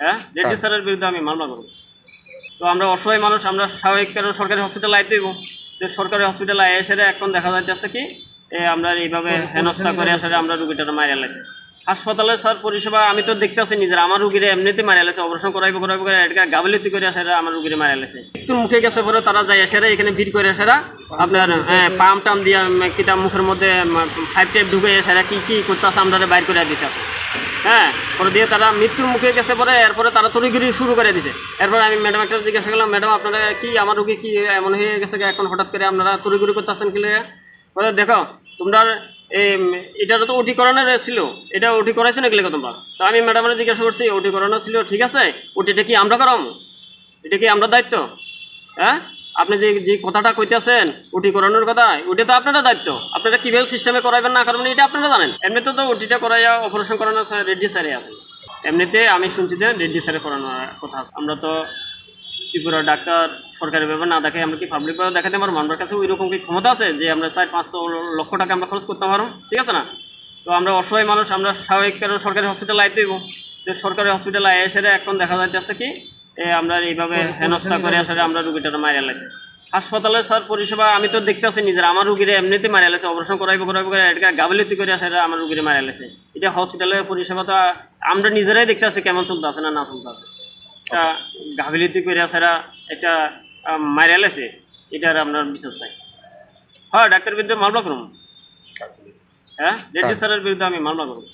হ্যাঁ? রেড্ডি স্যারের বিরুদ্ধে আমি মামলা করব। তো আমরা অসহায় মানুষ আমরা স্বাভাবিক কারণ সরকারি হসপিটাল আইতে হইব তো সরকারি হসপিটাল আয় এসে এখন দেখা যাইতেছে কি আমরা এইভাবে হেনস্থা করে আসলে আমরা রুগীটা মারিয়া লাগছে হাসপাতালে স্যার পরিষেবা আমি তো দেখতেছি নিজের আমার রুগীরে এমনিতে মারিয়া লাগছে অপারেশন করাইবো করাইবো করে এটা গাবিলিতি করে আসে আমার রুগীরে মারিয়া লাগছে একটু মুখে গেছে পরে তারা যাই এসে এখানে ভিড় করে এসে আপনার পাম টাম দিয়ে কিতা মুখের মধ্যে ফাইভ টাইপ ঢুকে এসে কি কি করতেছে আমরা বাইর করে দিতে হ্যাঁ পরে দিয়ে তারা মৃত্যুর মুখে গেছে পরে, এরপরে তারা তড়িঘড়ি শুরু করে দিছে। এরপরে আমি ম্যাডাম একটা জিজ্ঞাসা করলাম ম্যাডাম আপনারা কি, আমার রুগী কি এমন হয়ে গেছে কি এখন হঠাৎ করে আপনারা তড়িঘড়ি করতেছেন কি লেগে? বলে, দেখো, তোমরা এই, এটা তো ওটি করানোর ছিল, এটা ওটি করাইছো নাকি লেগে তোমরা? তো আমি ম্যাডামের জিজ্ঞাসা করছি ওটি করানো ছিল, ঠিক আছে? ওটিটা কি আমরা করাম? এটা কি আমরা দায়িত্ব? হ্যাঁ? আপনি যে যে কথাটা কইতেছেন, ওটি করানোর কথা, ওটা তো আপনারা দায়িত্ব। আপনারা কীভাবে সিস্টেমে করাবেন না করবেন, এটা আপনারা জানেন। এমনিতে তো ওটিটা করাইয়া অপারেশন করানো রেড্ডি স্যারে আছে। এমনিতে আমি শুনছি যে রেড্ডি স্যারে করানোর কথা আছে। আমরা তো ত্রিপুরা ডাক্তার সরকারি ভাবে না দেখে আমরা কি পাবলিকভাবে দেখাতে পারব? আমার কাছে ওই রকম কি ক্ষমতা আছে যে আমরা চার পাঁচশো লক্ষ টাকা আমরা খরচ করতে পারব? ঠিক আছে না? তো আমরা অসহায় মানুষ, আমরা স্বাভাবিক কারণ সরকারি হসপিটাল আইতে তো সরকারি হসপিটাল আয় এখন দেখা যাইতেছে কি আমরা এইভাবে হেনস্থা করে আসলে আমরা রুগীটা মারিয়া লাগছে হাসপাতালে স্যার পরিষেবা আমি তো দেখতেছি নিজের আমার রুগীরে এমনিতে মারিয়া লাগছে অপারেশন করাইবো করাইবো করে এটা গাবিলিতি করে আসলে আমার রুগীরে মারিয়া লাগছে এটা হসপিটালের পরিষেবা তো আমরা নিজেরাই দেখতেছি কেমন চলতে আছে না না চলতে আছে একটা গাফিলিতি করে সেরা একটা মারিয়া লেছে এটার আপনার বিশ্বাস চাই হ্যাঁ ডাক্তার বিরুদ্ধে মামলা করুন। হ্যাঁ রেড্ডি স্যারের বিরুদ্ধে আমি মামলা করুন।